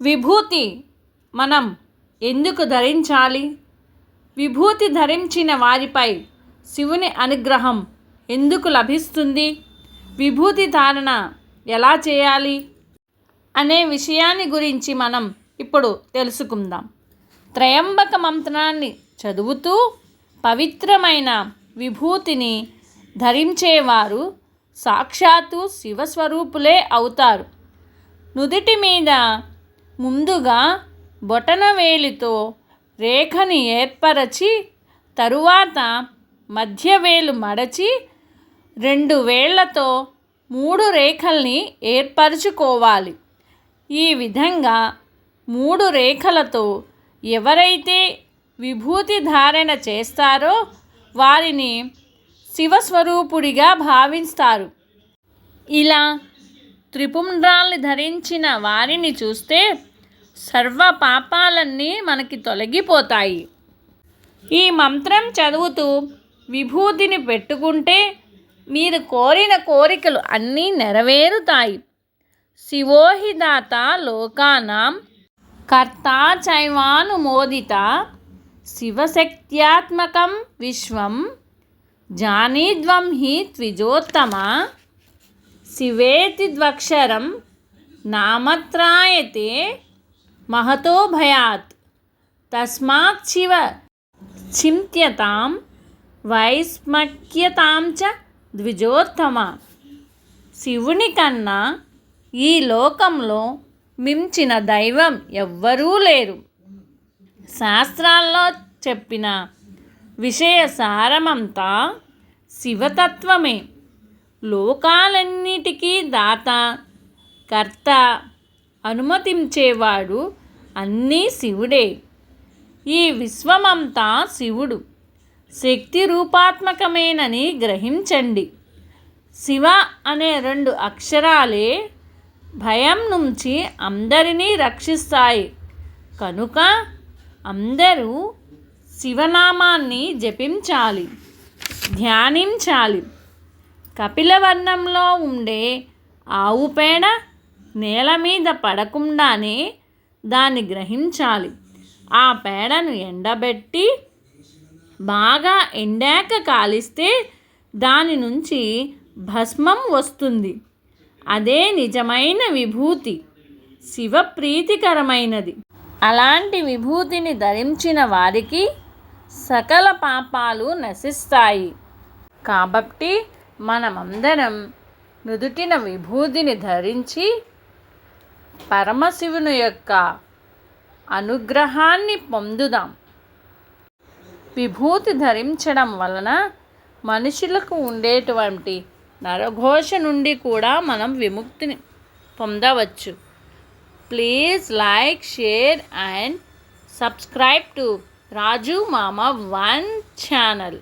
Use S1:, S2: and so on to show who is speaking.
S1: విభూతి మనం ఎందుకు ధరించాలి? విభూతి ధరించిన వారిపై శివుని అనుగ్రహం ఎందుకు లభిస్తుంది? విభూతి ధారణ ఎలా చేయాలి? అనే విషయాన్ని గురించి మనం ఇప్పుడు తెలుసుకుందాం. త్రయంబక మంత్రాన్ని చదువుతూ పవిత్రమైన విభూతిని ధరించేవారు సాక్షాత్తు శివస్వరూపులే అవుతారు. నుదిటి మీద ముందుగా బొటనవేలితో రేఖని ఏర్పరచి తరువాత మధ్యవేలు మడచి రెండు వేళ్ళతో మూడు రేఖల్ని ఏర్పరచుకోవాలి. ఈ విధంగా మూడు రేఖలతో ఎవరైతే విభూతి ధారణ చేస్తారో వారిని శివస్వరూపుడిగా భావిస్తారు. ఇలా త్రిపుండ్రాల్ని ధరించిన వారిని చూస్తే సర్వ పాపాలన్నీ మనకి తొలగిపోతాయి. ఈ మంత్రం చదువుతూ విభూతిని పెట్టుకుంటే మీరు కోరిన కోరికలు అన్నీ నెరవేరుతాయి. శివోహి దాత లోకానాం కర్తా చైవానుమోదిత శివశక్త్యాత్మకం విశ్వం జానీద్వం హి ద్విజోత్తమ శివేతి ద్వక్షరం నామత్రాయతే మహతో భయాత్ తస్మాత్ శివ చింత్యతాం వైస్మక్యతాం చ ద్విజోత్తమ శివుని కన్నా ఈ లోకంలో మించిన దైవం ఎవ్వరూ లేరు। శాస్త్రాల్లో చెప్పిన విషయ సారమంతా శివతత్వమే। లోకాలన్నిటికీ దాత కర్త అనుమతించేవాడు అన్నీ శివుడే. ఈ విశ్వమంతా శివుడు. శక్తి రూపాత్మకమేనని గ్రహించండి. శివ అనే రెండు అక్షరాలే భయం నుంచి అందరినీ రక్షిస్తాయి. కనుక అందరూ శివనామాన్ని జపించాలి ధ్యానించాలి. కపిలవర్ణంలో ఉండే ఆవు పేడ నేల మీద పడకుండానే దాన్ని గ్రహించాలి. ఆ పేడను ఎండబెట్టి బాగా ఎండాక కాలిస్తే దాని నుంచి భస్మం వస్తుంది. అదే నిజమైన విభూతి శివప్రీతికరమైనది. అలాంటి విభూతిని ధరించిన వారికి సకల పాపాలు నశిస్తాయి. కాబట్టి మనమందరం నుదుటిన విభూతిని ధరించి పరమశివుని యొక్క అనుగ్రహాన్ని పొందుదాం. విభూతి ధరించడం వలన మనుషులకు ఉండేటువంటి నరఘోష నుండి కూడా మనం విముక్తిని పొందవచ్చు. Please like share and subscribe to Raju Mama one channel.